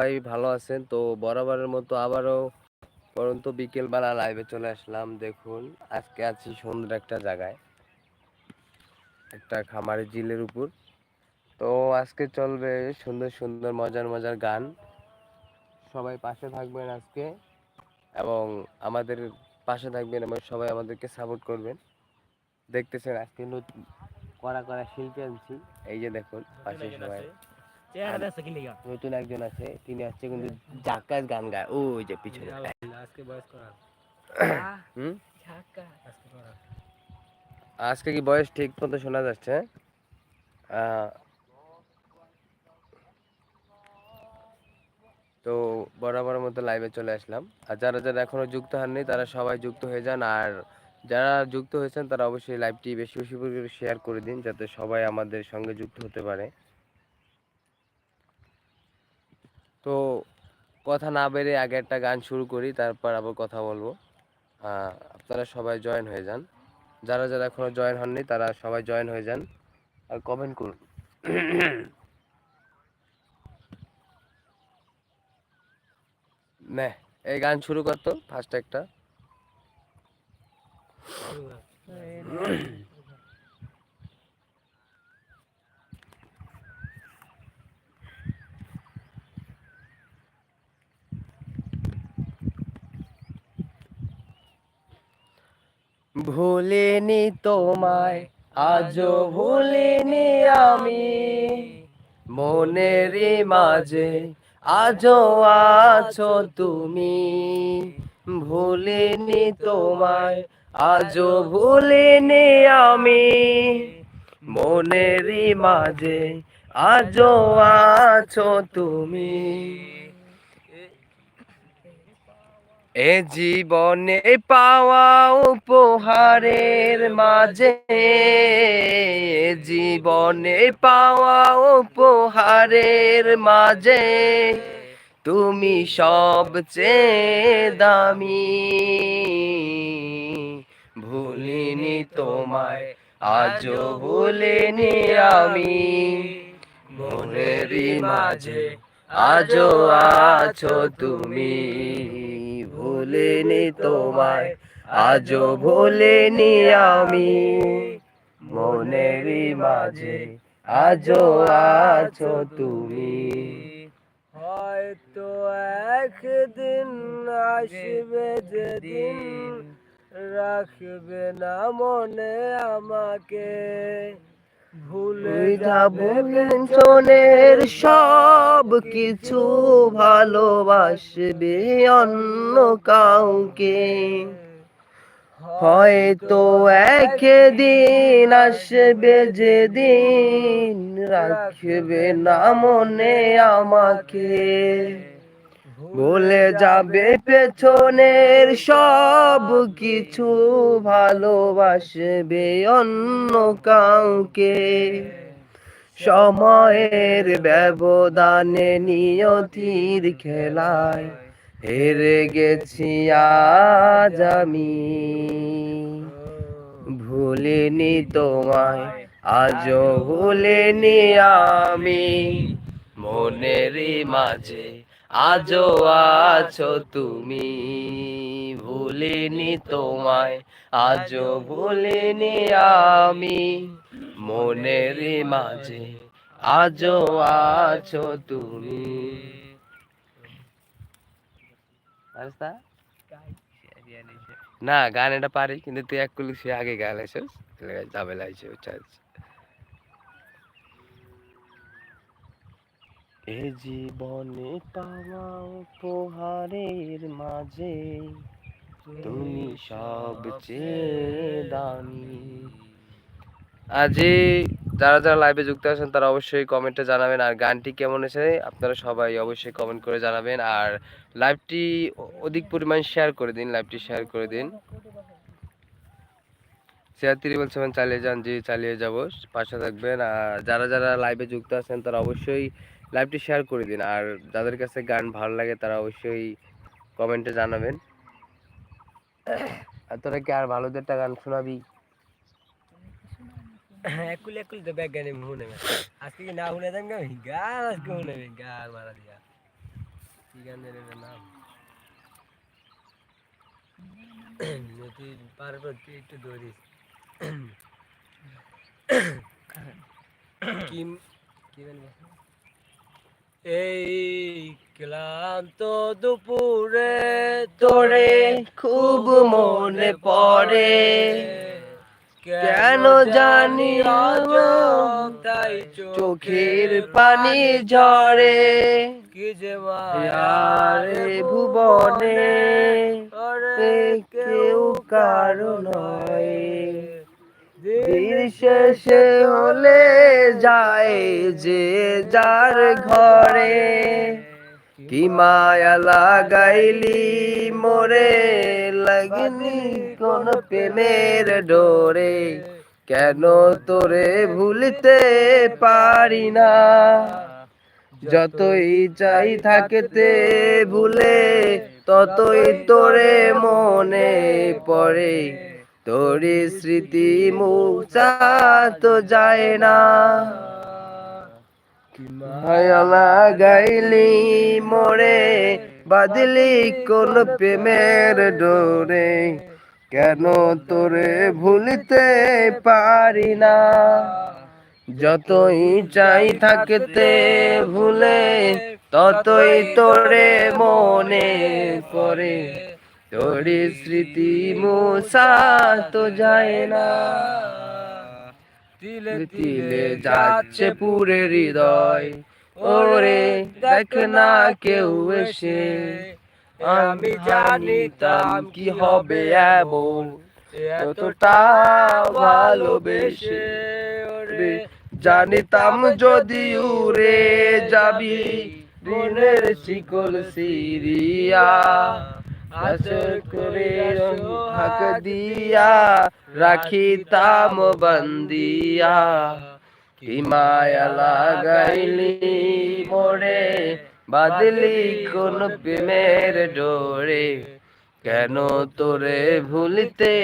সবাই ভালো আছেন। তো বরাবরের মতো আবারও পরন্ত বিকেলবেলা লাইভে চলে আসলাম। দেখুন, আজকে আছি সুন্দর একটা জায়গায়, একটা খামারের জিলের উপর। তো আজকে চলবে সুন্দর সুন্দর মজার মজার গান। সবাই পাশে থাকবেন আজকে এবং আমাদের পাশে থাকবেন এবং সবাই আমাদেরকে সাপোর্ট করবেন। দেখতেছেন আজকে নতুন কড়া কড়া শিল্পী আনছি। এই যে দেখুন, পাশে সবাই। নতুন একজন আছে তিনি আসছে কিন্তু জাকাজ গান গায়। ওই যে পিছনে। আজকে বয়স করা হুম? আজকে কি বয়স ঠিক মতো শোনা যাচ্ছে? তো বরাবর মতো লাইভে চলে আসলাম। আর যারা যারা এখনও যুক্ত হননি তারা সবাই যুক্ত হয়ে যান। আর যারা যুক্ত হয়েছেন তারা অবশ্যই লাইভটি বেশি বেশি করে শেয়ার করে দিন যাতে সবাই আমাদের সঙ্গে যুক্ত হতে পারে। তো কথা না বেড়ে আগে একটা গান শুরু করি তারপর আবার কথা বলব। আপনারা সবাই জয়েন হয়ে যান। যারা যারা এখনও জয়েন হননি তারা সবাই জয়েন হয়ে যান আর কমেন্ট করুন। নে এই গান শুরু করতো ফার্স্ট একটা ভুলিনি তোমায় আজও ভুলিনি আমি। মনেরই মাঝে আজও আছো তুমি। ভুলিনি তোমায় আজও ভুলিনি আমি। মনেরই মাঝে আজও আছো তুমি। এ জীবনে পাওয়া উপহারের মাঝে জীবনে পাওয়া উপহারের মাঝে, তুমি সবচেয়ে দামি। ভুলিনি তোমায়, আজও ভুলিনি আমি। মনেরই মাঝে আজও আছো তুমি। ভুলিনি তোমায়, আজও ভুলিনি আমি। মনেরই মাঝে আজও আছো তুমি। হয়তো একদিন আসবে যেদিন, রাখবে না মনে আমাকে। ভুলে যাবে পেছনের সব কিছু ভালোবাসবে অন্য কাউকে। হয়তো একদিন আসবে যেদিন রাখবে না মনে আমাকে। ভুলে যাবে পেছনের সব কিছু, ভালোবাসবে অন্য কাউকে। সময়ের ব্যবধানে নিয়তির খেলায় হেরে গেছি আজ আমি। ভুলিনি তোমায়, আজও ভুলিনি আমি। মনেরই মাঝে আজও আছো তুমি। ভুলিনি তোমায়, আজও ভুলিনি আমি। মনের মাঝে আজও আছো তুমি। না, গান এটা পারি কিন্তু তুই এক কুলি সে আগে গান যাবে লাগছে এ জীবনে পাওয়া উপহারের মাঝে, তুমি সবচেয়ে দামি। আজি যারা যারা লাইভে যুক্ত আছেন, তারা অবশ্যই কমেন্টে জানাবেন, আর গানটি কেমন এসে আপনারা সবাই অবশ্যই কমেন্ট করে জানাবেন, আর লাইভটি অধিক পরিমাণ শেয়ার করে দিন লাইভটি শেয়ার করে দিন। শেয়ার ত্রিবল সেভেন চালিয়ে যান, জি, চালিয়ে যাব, পাশে থাকবেন, আর যারা যারা লাইভে যুক্ত আছেন, তারা অবশ্যই লাইভটি শেয়ার করে দিন। আর যাদের কাছে গান ভালো লাগে তারা অবশ্যই কমেন্টে জানাবেন। আর তোরা কি আর ভালো ভালোদেরটা গান শোনাবি? একুল একুল তো ব্যাগ গানে হুনে আজকে কি না হুনে দেন গান আজকে হুনে গান মারা দিয়া। কি গান জানি নাম? যদি পারব একটু ধরিস। কি কি গান বলে? এই ক্লান্ত দুপুরে তোরে খুব মনে পড়ে। কেন জানি তাই চোখের পানি ঝরে। কি যে আরে ভুবনে কেউ কারও নয়। দিন শেষে হলে যায় যে যার ঘরে। কি মায়া লাগাইলি মোরে, লাগনি কোন প্রেমের ডোরে। কেন তোরে ভুলতে পারি না? যতই চাই থাকতে ভুলে, ততই তোরে মনে পড়ে। তোরে স্মৃতি মুছা তো যায় না। গাইলি মোরে বাদলি কোন প্রেমের ডোরে। কেন তোরে ভুলতে পারি না? যতই চাই থাকতে ভুলে ততই তোরে মনে পড়ে। তোরে স্মৃতি মুছা তো যায় না। তিলে তিলে যাচ্ছে পুরে হৃদয়। ওরে দেখ না কেউ এসে। আমি জানিতাম কি হবে এমন। এতটা ভালোবেসে। ওরে জানিতাম যদি উড়ে যাবি দিনের শিকল সিরিয়া। আসর করে হাক দিয়া রাখিতাম বন্দিয়া। কি মায়া লাগাইলি মোরে বাদলি কোন প্রেমের ডোরে। কেন তোরে ভুলতে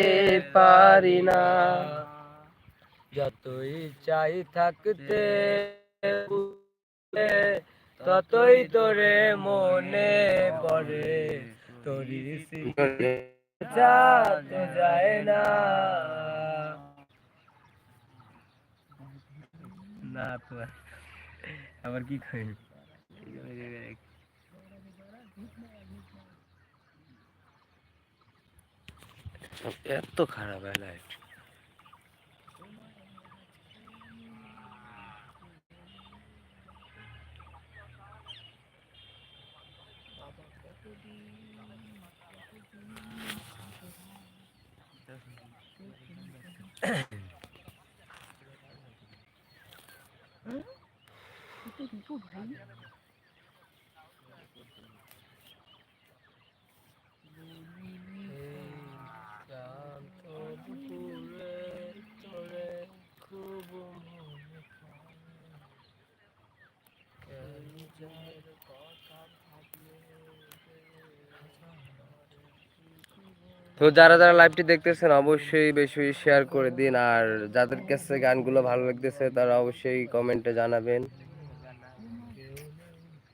পারি না? যতই চাই থাকতে ততই তোরে মনে পড়ে। তোরি তো যায় না না তো আবার কি খাই এত খারাপ লাইট 嗯，你自己住着呢。তো যারা যারা লাইভটি দেখতেছেন, অবশ্যই বেশি শেয়ার করে দিন। আর যাদের কাছে গানগুলো ভালো লাগতেছে, তারা অবশ্যই কমেন্টে জানাবেন।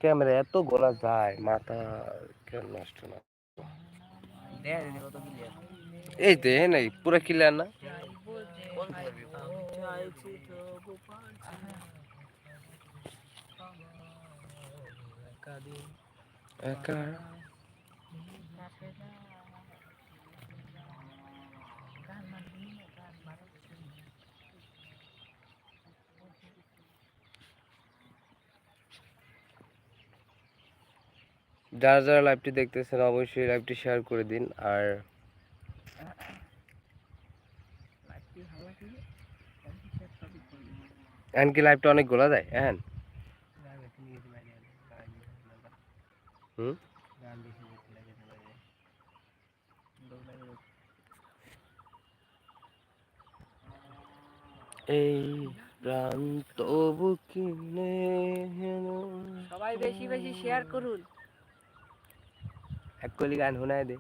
ক্যামেরা এত গোলা যায়, মাথা কেন নষ্ট না। এই তো হ্যাঁ নাই, পুরো ক্লিয়ার না? একা। যারা যারা লাইভটি দেখতেছেন, অবশ্যই লাইভটি শেয়ার করে দিন। আর এখন কি লাইভটা অনেক গোলা দেয় হুম? এই প্রাণ তবু কিনে সবাই বেশি বেশি শেয়ার করুন। এক কলি গান শুনাই দে।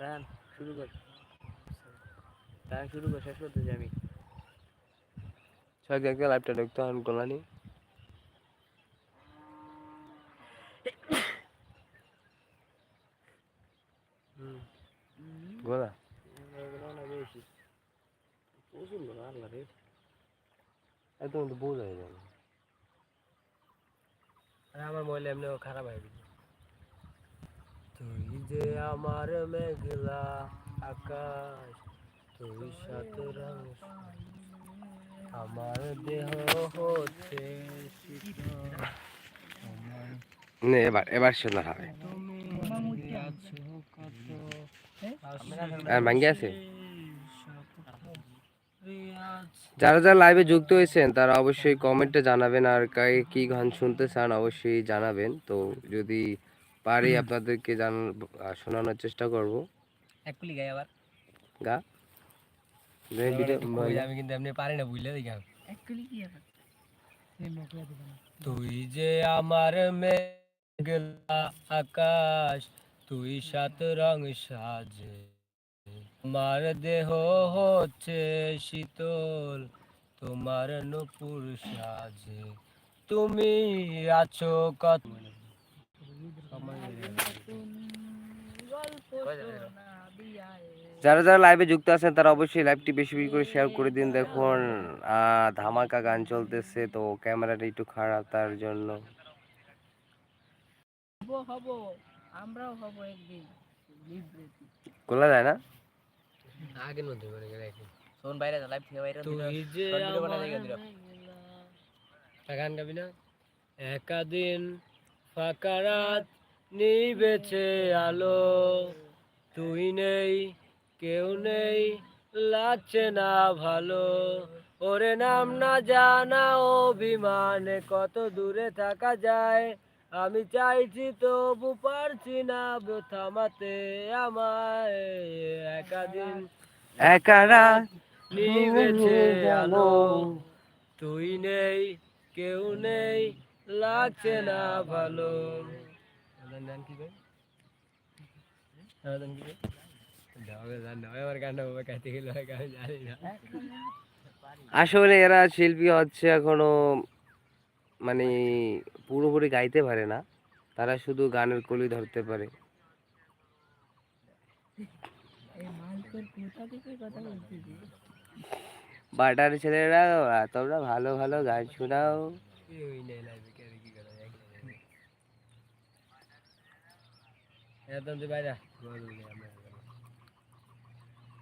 গান শুরু কর। গান শুরু কর শেষ করতে যাবি সবাই দেখতে লাইভটা দেখতে হন গোলানি। গোলা। তো বোঝা যায় আমার মহিলা এমনিও খারাপ হয়ে গেছে। তুই যে আমার মেঘলা আকাশ, তুই সাত রং আমার দেহ হচ্ছে এবার এবার সুন্দর হবে। কত আর যারা যারা লাইভে যুক্ত হয়েছেন, তারা অবশ্যই কমেন্টে জানাবেন, আর কি গান শুনতে চান অবশ্যই জানাবেন। তো যদি পারি আপনাদেরকে জান শোনানোর চেষ্টা করব। একুলি গাই আবার। গা। ভিডিও আমি কিন্তু এমনি পারি না বুঝলে দেখি একচুয়ালি কি হবে তুই যে আমার মেঘলা আকাশ তুই সাত রং সাজে। আমার দেহ হচ্ছে শীতল তোমার নপুর সাজে। তুমি আছো কত যারা যারা লাইভে যুক্ত আছেন তারা অবশ্যই লাইভটি বেশি বেশি করে শেয়ার করে দিন। দেখুন ধামাকা গান চলতেছে তো ক্যামেরাটা একটু খারাপ তার জন্য। হব হব আমরাও হব একদিন। খোলা যায় না? মনে গেলে শোন বাইরে লাইভ থেকে বাইরে তুই যে গান গাবি না? একাদিন ফাঁকা রাত নিবেছে আলো। তুই নেই কেউ নেই লাগছে না ভালো। ওরে নাম না জানা অভিমানে কত দূরে থাকা যায়। আমি চাইছি তবু পারছি না থামাতে আমায়। একাদিন একারা নিবেছে আলো। তুই নেই কেউ নেই লাগছে না ভালো। কি কি আসলে এরা শিল্পী হচ্ছে এখনও মানে পুরোপুরি গাইতে পারে না। তারা শুধু গানের কলি ধরতে পারে। বাটার ছেলেরা তোমরা ভালো ভালো গান শোনাও ওই নেই লাইভে কে কি করে একদম তো বাইরে।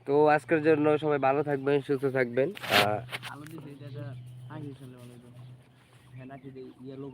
তো আজকের জন্য সবাই ভালো থাকবেন সুস্থ থাকবেন। আহ, আলো দিছে এটা আগে চলে বলে হ্যাঁ নাকি ইয়েলো